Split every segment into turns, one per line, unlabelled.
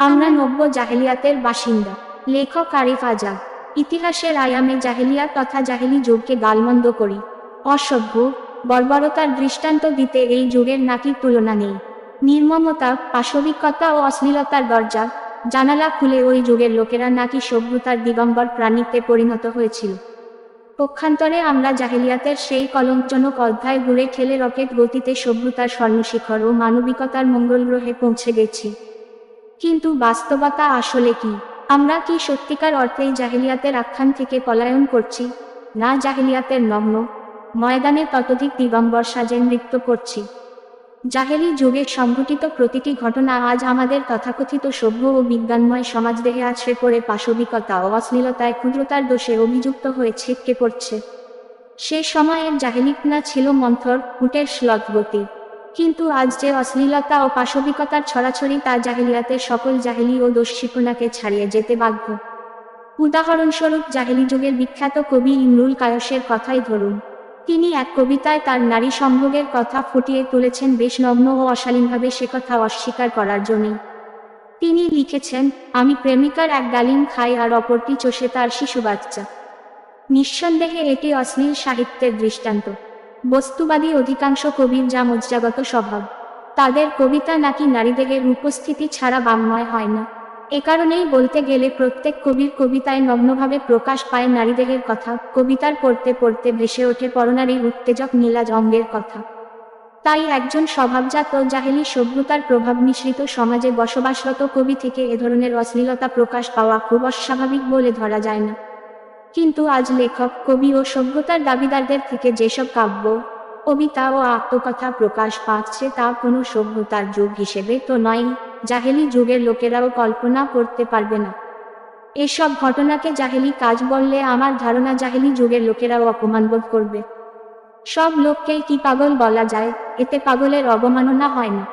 আমরা নব্য জাহেলিয়াতের বাসিন্দা। লেখক আরিফ আজাদ। ইতিহাসের আয়ামে জাহেলিয়া তথা জাহেলি যুগকে গালমন্দ করি। অসভ্য, বর্বরতার দৃষ্টান্ত দিতে এই যুগের নাকি তুলনা নেই। নির্মমতা, পাশবিকতা ও অশ্লীলতার দরজা, জানালা খুলে ওই যুগের লোকেরা নাকি সভ্যতার দিগম্বর প্রাণীতে পরিণত হয়েছিল। পক্ষান্তরে আমরা জাহেলিয়াতের সেই কলঙ্কজনক অধ্যায় ঘুরে খেলে রকেট গতিতে সভ্যতার স্বর্ণশিখর ও মানবিকতার মঙ্গল গ্রহে পৌঁছে গেছি। কিন্তু বাস্তবতা আসলে কি? আমরা কি সত্যিকার অর্থেই জাহেলিয়াতের আখ্যান থেকে পলায়ন করছি? না জাহেলিয়াতের নগ্ন ময়দানে ততোধিক দিগম্বর সাজে নৃত্য করছি? জাহেলি যুগে সংঘটিত প্রতিটি ঘটনা আজ আমাদের তথাকথিত সভ্য ও বিজ্ঞানময় সমাজদেহে আছড়ে পড়ে পাশবিকতা ও অশ্লীলতায় ক্ষুদ্রতার দোষে অভিযুক্ত হয়ে ছিটকে পড়ছে। সে সময়ের জাহেলিপনা ছিল মন্থর, উটের শ্লথ গতি কিন্তু আজ যে অশ্লীলতা ও পাশবিকতার ছড়াছড়ি তা জাহেলিয়াতের সকল জাহেলি ও দোষশিপনাকে ছাড়িয়ে যেতে বাধ্য। উদাহরণস্বরূপ জাহেলি যুগের বিখ্যাত কবি ইমরুল কায়সের কথাই ধরুন। তিনি এক কবিতায় তার নারী সম্ভোগের কথা ফুটিয়ে তুলেছেন বেশ নগ্ন ও অশালীনভাবে সে কথা অস্বীকার করার জন্যই। তিনি লিখেছেন, আমি প্রেমিকার এক ডালিম খাই আর অপরটি চষে তার শিশু বাচ্চা নিঃসন্দেহে এটি অশ্লীল সাহিত্যের দৃষ্টান্ত। বস্তুবাদী অধিকাংশ কবির যা মজ্জাগত স্বভাব। তাদের কবিতা নাকি নারীদেহের উপস্থিতি ছাড়া বাংময় হয় না। এ কারণেই বলতে গেলে প্রত্যেক কবির কবিতায় নগ্নভাবে প্রকাশ পায় নারীদেহের কথা, কবিতার পড়তে পড়তে ভেসে ওঠে পরনারীর উত্তেজক নীলাজ অঙ্গের কথা। তাই একজন স্বভাবজাত জাহেলি সভ্যতার প্রভাব মিশ্রিত সমাজে বসবাসরত কবি থেকে এ ধরনের অশ্লীলতা প্রকাশ পাওয়া খুব অস্বাভাবিক বলে ধরা যায় না। কিন্তু আজ লেখক, কবি ও সভ্যতার দাবিদারদের থেকে যেসব কাব্য, কবিতা ও আত্মকথা প্রকাশ পাচ্ছে, তা কোনো সভ্যতার যুগ হিসেবে তো নয়। জাহেলি যুগের লোকেরাও কল্পনা করতে পারবে না। এসব ঘটনাকে জাহেলি কাজ বললে আমার ধারণা জাহেলি যুগের লোকেরাও অপমানবোধ করবে। সব লোককেই কি পাগল বলা যায়? এতে পাগলের অবমাননা হয় না।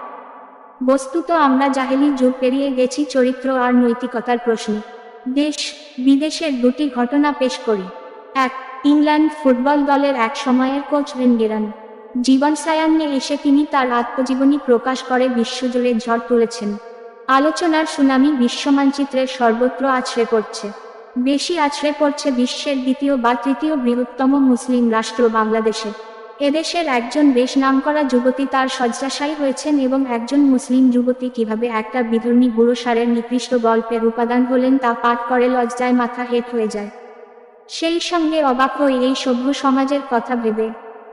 বস্তুত আমরা জাহেলি যুগ পেরিয়ে গেছি চরিত্র আর নৈতিকতার প্রশ্নে। দেশ বিদেশের দুটি ঘটনা পেশ করি। এক, ইংল্যান্ড ফুটবল দলের এক সময়ের কোচ ভেনগেরান জীবন সায়ান্নে এসে তিনি তার আত্মজীবনী প্রকাশ করে বিশ্বজুড়ে ঝড় তুলেছেন। আলোচনার সুনামি বিশ্বমানচিত্রের সর্বত্র আছড়ে পড়ছে। বেশি আছড়ে পড়ছে বিশ্বের দ্বিতীয় বা তৃতীয় বৃহত্তম মুসলিম রাষ্ট্র বাংলাদেশে। এদেশের একজন বেশ নামকরা যুবতী তার শয্যাশায়ী হয়েছেন এবং একজন মুসলিম যুবতী কীভাবে একটা বিধর্মী বুড়ো সারের নিকৃষ্ট গল্পের উপাদান হলেন তা পাঠ করে লজ্জায় মাথা হেট হয়ে যায়। সেই সঙ্গে অবাক হয়ে এই সভ্য সমাজের কথা ভেবে,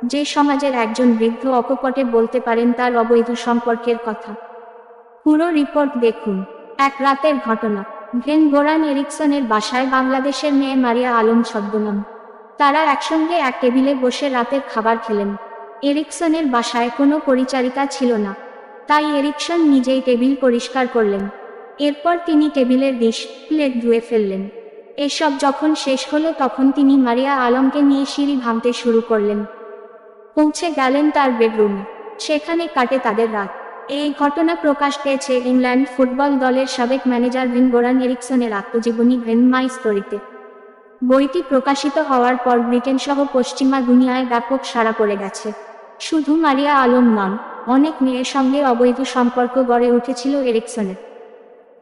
যে সমাজের একজন বৃদ্ধ অকপটে বলতে পারেন তার অবৈধ সম্পর্কের কথা। পুরো রিপোর্ট দেখুন। এক রাতের ঘটনা। ভেন গোরান এরিকসনের বাসায় বাংলাদেশের মেয়ে মারিয়া আলম ছদ্মনাম। তারা একসঙ্গে এক টেবিলে বসে রাতের খাবার খেলেন। এরিকসনের বাসায় কোনো পরিচারিকা ছিল না। তাই এরিকসন নিজেই টেবিল পরিষ্কার করলেন। এরপর তিনি টেবিলের ডিশ প্লেট ধুয়ে ফেললেন। এসব যখন শেষ হলো তখন তিনি মারিয়া আলমকে নিয়ে সিঁড়ি ভাঙতে শুরু করলেন। পৌঁছে গেলেন তার বেডরুমে। সেখানে কাটে তাদের রাত। এই ঘটনা প্রকাশ পেয়েছে ইংল্যান্ড ফুটবল দলের সাবেক ম্যানেজার ভিন গোরান এরিকসনের আত্মজীবনী ভেন মাই স্টোরিতে বইটি প্রকাশিত হওয়ার পর ব্রিটেন সহ পশ্চিমা দুনিয়ায় ব্যাপক সাড়া পড়ে গেছে। শুধু মারিয়া আলম নন, অনেক মেয়ের সঙ্গে অবৈধ সম্পর্ক গড়ে উঠেছিল এরিকসনের।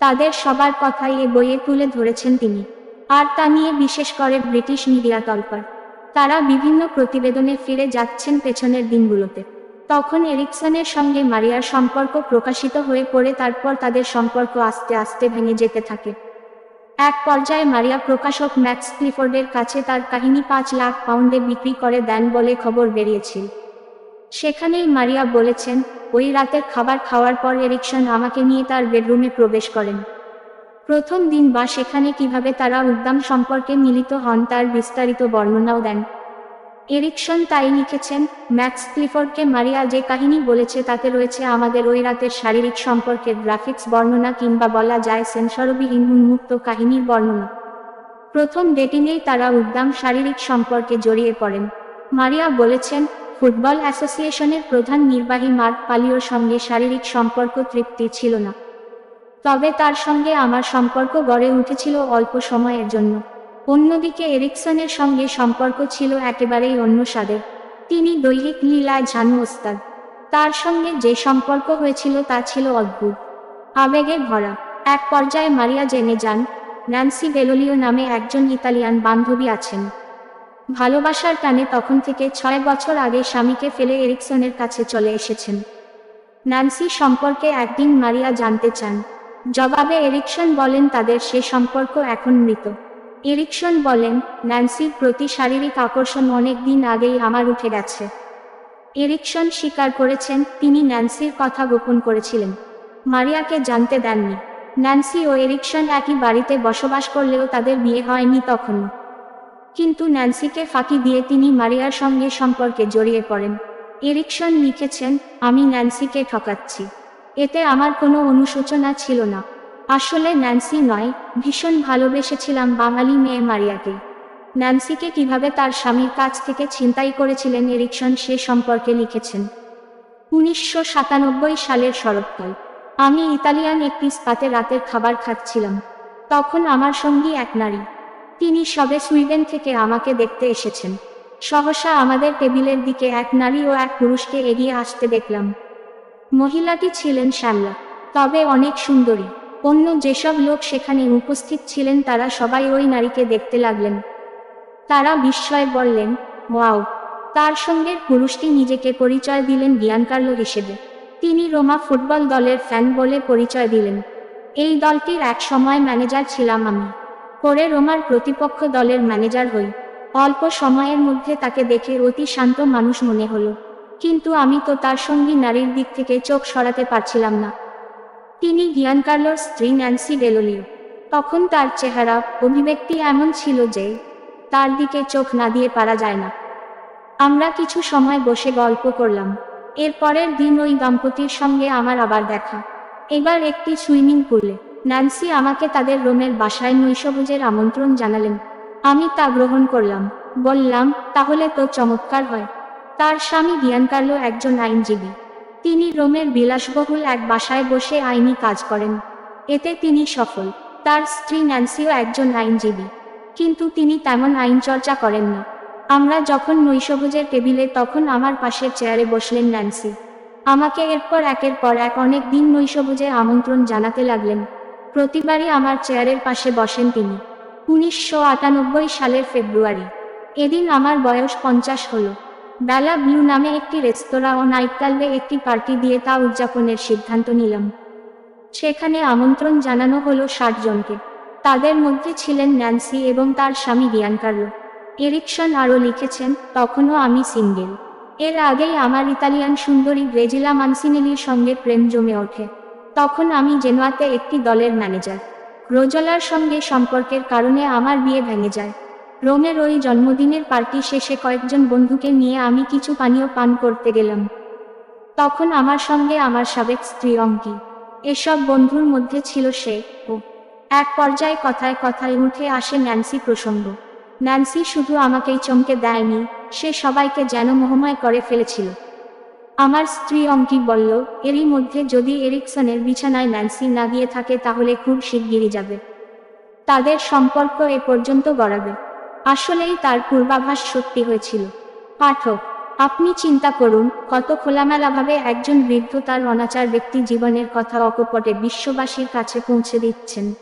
তাদের সবার কথাই এ বইয়ে তুলে ধরেছেন তিনি, আর তা নিয়ে বিশেষ করে ব্রিটিশ মিডিয়া তলপার। তারা বিভিন্ন প্রতিবেদনে ফিরে যাচ্ছেন পেছনের দিনগুলোতে। তখন এরিকসনের সঙ্গে মারিয়ার সম্পর্ক প্রকাশিত হয়ে পড়ে, তারপর তাদের সম্পর্ক আস্তে আস্তে ভেঙে যেতে থাকে। এক পর্যায়ে মারিয়া প্রকাশক ম্যাক্স ক্লিফোর্ডের কাছে তার কাহিনী পাঁচ লাখ পাউন্ডে বিক্রি করে দেন বলে খবর বেরিয়েছিল। সেখানেই মারিয়া বলেছেন, ওই রাতের খাবার খাওয়ার পর এরিকসন আমাকে নিয়ে তার বেডরুমে প্রবেশ করেন। প্রথম দিন বা সেখানে কীভাবে তারা উদ্দাম সম্পর্কে মিলিত হন তার বিস্তারিত বর্ণনাও দেন। এরিকসন তাই লিখেছেন, ম্যাক্স ক্লিফোর্ডকে মারিয়া যে কাহিনী বলেছে তাতে রয়েছে আমাদের ওই রাতের শারীরিক সম্পর্কের গ্রাফিক্স বর্ণনা কিংবা বলা যায় সেন্সরবিহীন উন্মুক্ত কাহিনীর বর্ণনা। প্রথম ডেটিংয়েই তারা উদ্দাম শারীরিক সম্পর্কে জড়িয়ে পড়েন। মারিয়া বলেছেন, ফুটবল অ্যাসোসিয়েশনের প্রধান নির্বাহী মার্ক পালিওর সঙ্গে শারীরিক সম্পর্ক তৃপ্তি ছিল না। তবে তার সঙ্গে আমার সম্পর্ক গড়ে উঠেছিল অল্প সময়ের জন্য। অন্যদিকে এরিকসনের সঙ্গে সম্পর্ক ছিল একেবারেই অন্য স্বাদের। তিনি দৈহিক লীলায় ঝানু ওস্তাদ তার সঙ্গে যে সম্পর্ক হয়েছিল তা ছিল অদ্ভুত। আবেগে ভরা। এক পর্যায়ে মারিয়া জেনে যান, ন্যান্সি বেলোলিও নামে একজন ইতালিয়ান বান্ধবী আছেন। ভালোবাসার টানে তখন থেকে ছয় বছর আগে স্বামীকে ফেলে এরিকসনের কাছে চলে এসেছেন। ন্যান্সি সম্পর্কে একদিন মারিয়া জানতে চান, জবাবে এরিকসন বলেন তাদের সে সম্পর্ক এখন মৃত। এরিকসন বলেন, ন্যান্সির প্রতি শারীরিক আকর্ষণ অনেক দিন আগেই আমার উঠে গেছে। এরিকসন স্বীকার করেছেন, তিনি ন্যান্সির কথা গোপন করেছিলেন। মারিয়াকে জানতে দেননি। ন্যান্সি ও এরিকসন একই বাড়িতে বসবাস করলেও তাদের বিয়ে হয়নি তখনও। কিন্তু ন্যান্সিকে ফাঁকি দিয়ে তিনি মারিয়ার সঙ্গে সম্পর্কে জড়িয়ে পড়েন। এরিকসন লিখেছেন, আমি ন্যান্সিকে ঠকাচ্ছি। এতে আমার কোনো অনুশোচনা ছিল না। আসলে ন্যান্সি নয়, ভীষণ ভালোবেসেছিলাম বাঙালি মেয়ে মারিয়াকে। ন্যান্সিকে কীভাবে তার স্বামীর কাছ থেকে ছিনতাই করেছিলেন এরিকসন সে সম্পর্কে লিখেছেন। উনিশশো সাতানব্বই সালের শরৎকাল। আমি ইতালিয়ান একটি স্পাতে রাতের খাবার খাচ্ছিলাম। তখন আমার সঙ্গী এক নারী। তিনি সবে সুইডেন থেকে আমাকে দেখতে এসেছেন। সহসা আমাদের টেবিলের দিকে এক নারী ও এক পুরুষকে এগিয়ে আসতে দেখলাম। মহিলাটি ছিলেন শ্যামলা, তবে অনেক সুন্দরী। অন্য যেসব লোক সেখানে উপস্থিত ছিলেন তারা সবাই ওই নারীকে দেখতে লাগলেন। তারা বিস্ময়ে বললেন, ওয়াও, তার সঙ্গে পুরুষটি নিজেকে পরিচয় দিলেন গিয়ানকার্লো হিসেবে। তিনি রোমা ফুটবল দলের ফ্যান বলে পরিচয় দিলেন। এই দলটির এক সময় ম্যানেজার ছিলাম আমি। পরে রোমার প্রতিপক্ষ দলের ম্যানেজার হই। অল্প সময়ের মধ্যে তাকে দেখে অতি শান্ত মানুষ মনে হলো। কিন্তু আমি তো তার সঙ্গী নারীর দিক থেকে চোখ সরাতে পারছিলাম না। তিনি গিয়ানকার্লোর স্ত্রী ন্যান্সি বেলোলিও তখন তার চেহারা, অভিব্যক্তি এমন ছিল যে, তার দিকে চোখ না দিয়ে পারা যায় না। আমরা কিছু সময় বসে গল্প করলাম। এরপরের দিন ওই দম্পতির সঙ্গে আমার আবার দেখা। এবার একটি সুইমিং পুলে, ন্যান্সি আমাকে তাদের রোমের বাসায় নৈশভোজের আমন্ত্রণ জানালেন। আমি তা গ্রহণ করলাম। বললাম, তাহলে তো চমৎকার হয়। তার স্বামী জ্ঞানকার্লো একজন আইনজীবী। তিনি রোমের বিলাসবহুল এক বাসায় বসে আইনি কাজ করেন। এতে তিনি সফল। তার স্ত্রী ন্যান্সিও একজন আইনজীবী। কিন্তু তিনি তেমন আইন চর্চা করেন না। আমরা যখন নৈশভোজের টেবিলে তখন আমার পাশের চেয়ারে বসলেন ন্যান্সি। আমাকে এরপর একের পর এক অনেক দিন নৈশভোজে আমন্ত্রণ জানাতে লাগলেন। প্রতিবারই আমার চেয়ারের পাশে বসেন তিনি। উনিশশো আটানব্বই সালের ফেব্রুয়ারি। এদিন আমার বয়স পঞ্চাশ হলো। বেলা ব্লু নামে একটি রেস্তোরাঁ ও নাইট ক্লাবে একটি পার্টি দিয়ে তা উদযাপনের সিদ্ধান্ত নিলাম। সেখানে আমন্ত্রণ জানানো হলো ষাট জনকে। তাদের মধ্যে ছিলেন ন্যান্সি এবং তার স্বামী জ্ঞানকার্লো এরিকসন আরও লিখেছেন, তখনও আমি সিঙ্গেল। এর আগেই আমার ইতালিয়ান সুন্দরী ব্রেজিলা মানসিনেলির সঙ্গে প্রেম জমে ওঠে। তখন আমি জেনোয়াতে একটি দলের ম্যানেজার। রোজলার সঙ্গে সম্পর্কের কারণে আমার বিয়ে ভেঙে যায়। রোমের ওই জন্মদিনের পার্টি শেষে কয়েকজন বন্ধুকে নিয়ে আমি কিছু পানীয় পান করতে গেলাম। তখন আমার সঙ্গে আমার সাবেক স্ত্রী অঙ্কি। এসব বন্ধুর মধ্যে ছিল সে ও। এক পর্যায়ে কথায় কথায় উঠে আসে ন্যান্সি প্রসঙ্গ। ন্যান্সি শুধু আমাকেই চমকে দেয়নি, সে সবাইকে যেন মোহময় করে ফেলেছিল। আমার স্ত্রী অঙ্কি বলল, এরই মধ্যে যদি এরিকসনের বিছানায় ন্যান্সি না গিয়ে থাকে তাহলে খুব শিগগিরই যাবে। তাদের সম্পর্ক এ পর্যন্ত গড়াবে। আসলেই তার পূর্বাভাস সত্যি হয়েছিল। পাঠক, আপনি চিন্তা করুন, কত খোলামেলাভাবে একজন বৃদ্ধ তার অনাচার ব্যক্তি জীবনের কথা অকপটে বিশ্ববাসীর কাছে পৌঁছে দিচ্ছেন।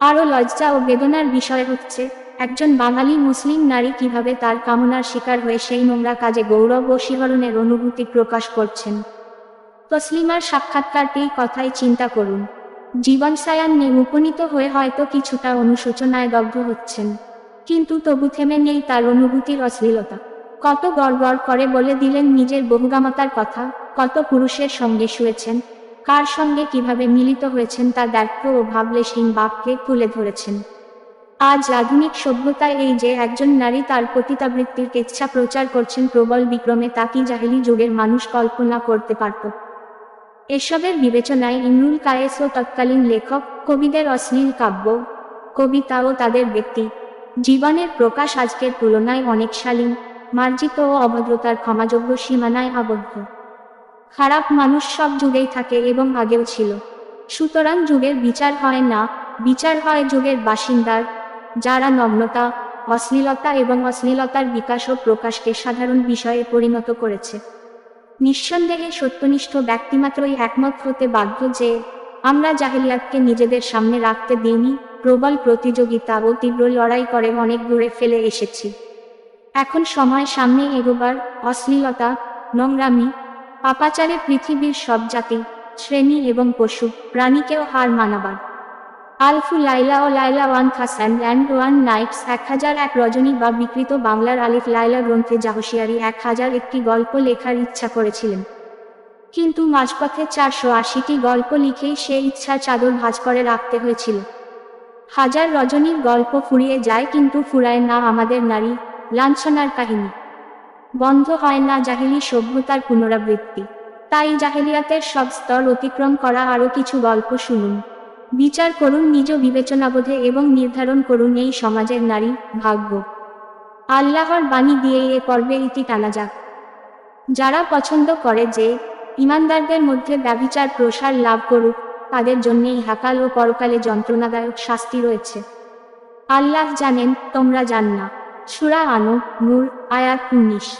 আরও লজ্জা ও বেদনার বিষয় হচ্ছে, একজন বাঙালি মুসলিম নারী কীভাবে তার কামনার শিকার হয়ে সেই নোংরা কাজে গৌরব ও শিহরণের অনুভূতি প্রকাশ করছেন। তসলিমার সাক্ষাৎকারটি কথাই চিন্তা করুন জীবন সায়ান্নে উপনীত হয়ে হয়তো কিছুটা অনুশোচনায় দগ্ধ হচ্ছেন। কিন্তু তবু থেমে নেই তার অনুভূতির অশ্লীলতা। কত গড়গড় করে বলে দিলেন নিজের বহুগামতার কথা, কত পুরুষের সঙ্গে শুয়েছেন, কার সঙ্গে কীভাবে মিলিত হয়েছেন তা ব্যর্থ ও ভাবলেশহীন বাপকে তুলে ধরেছেন। আজ আধুনিক সভ্যতায় এই যে একজন নারী তার পতিতাবৃত্তির কেচ্ছা প্রচার করছেন প্রবল বিক্রমে তা কি জাহিলি যুগের মানুষ কল্পনা করতে পারত? এসবের বিবেচনায় ইমরুল কায়েস ও তৎকালীন লেখক, কবিদের অশ্লীল কাব্য, কবিতা ও তাদের ব্যক্তি জীবনের প্রকাশ আজকের তুলনায় অনেক শালীন, মার্জিত ও অভদ্রতার ক্ষমাযোগ্য সীমানায় আবদ্ধ। খারাপ মানুষ সব যুগেই থাকে এবং আগেও ছিল। সুতরাং যুগের বিচার হয় না, বিচার হয় যুগের বাসিন্দার, যারা নগ্নতা, অশ্লীলতা এবং অশ্লীলতার বিকাশ ও প্রকাশকে সাধারণ বিষয়ে পরিণত করেছে। নিঃসন্দেহে সত্যনিষ্ঠ ব্যক্তিমাত্রই একমত হতে বাধ্য যে, আমরা জাহেলিয়াতকে নিজেদের সামনে রাখতে দিইনি প্রবল প্রতিযোগিতা ও তীব্র লড়াই করে অনেক দূরে ফেলে এসেছি। এখন সময় সামনে এগোবার, অশ্লীলতা, নোংরামি, পাপাচারে পৃথিবীর সব জাতি, শ্রেণি এবং পশু, প্রাণীকেও হার মানাবার। আলফু, লাইলা ও লাইলা one thousand and one nights এক হাজার এক রজনী বা বিকৃত বাংলার আলিফ লাইলা গ্রন্থে জাহসিয়ারি এক হাজার একটি গল্প লেখার ইচ্ছা করেছিলেন। কিন্তু মাঝপথে চারশো আশিটি গল্প লিখেই সে ইচ্ছার চাদর ভাঁজ করে রাখতে হয়েছিল। হাজার রজনীর গল্প ফুরিয়ে যায় কিন্তু ফুরায় না আমাদের নারী, লাঞ্ছনার কাহিনী। বন্ধ হয় না জাহিলি সভ্যতার পুনরাবৃত্তি। তাই জাহেলিয়াতের সব স্তর অতিক্রম করা আরও কিছু গল্প শুনুন। বিচার করুন নিজ বিবেচনাবোধে এবং নির্ধারণ করুন এই সমাজের নারী, ভাগ্য। আল্লাহর বাণী দিয়ে এ পর্বে ইতি টানা যাক। যারা পছন্দ করে যে, ইমানদারদের মধ্যে ব্যভিচার প্রসার লাভ করুক তাদের জন্যেই হাকাল ও পরকালে যন্ত্রণাদায়ক শাস্তি রয়েছে। আল্লাহ জানেন, তোমরা জান না। সুরা আনো, নূর, আয়াত উনিশ।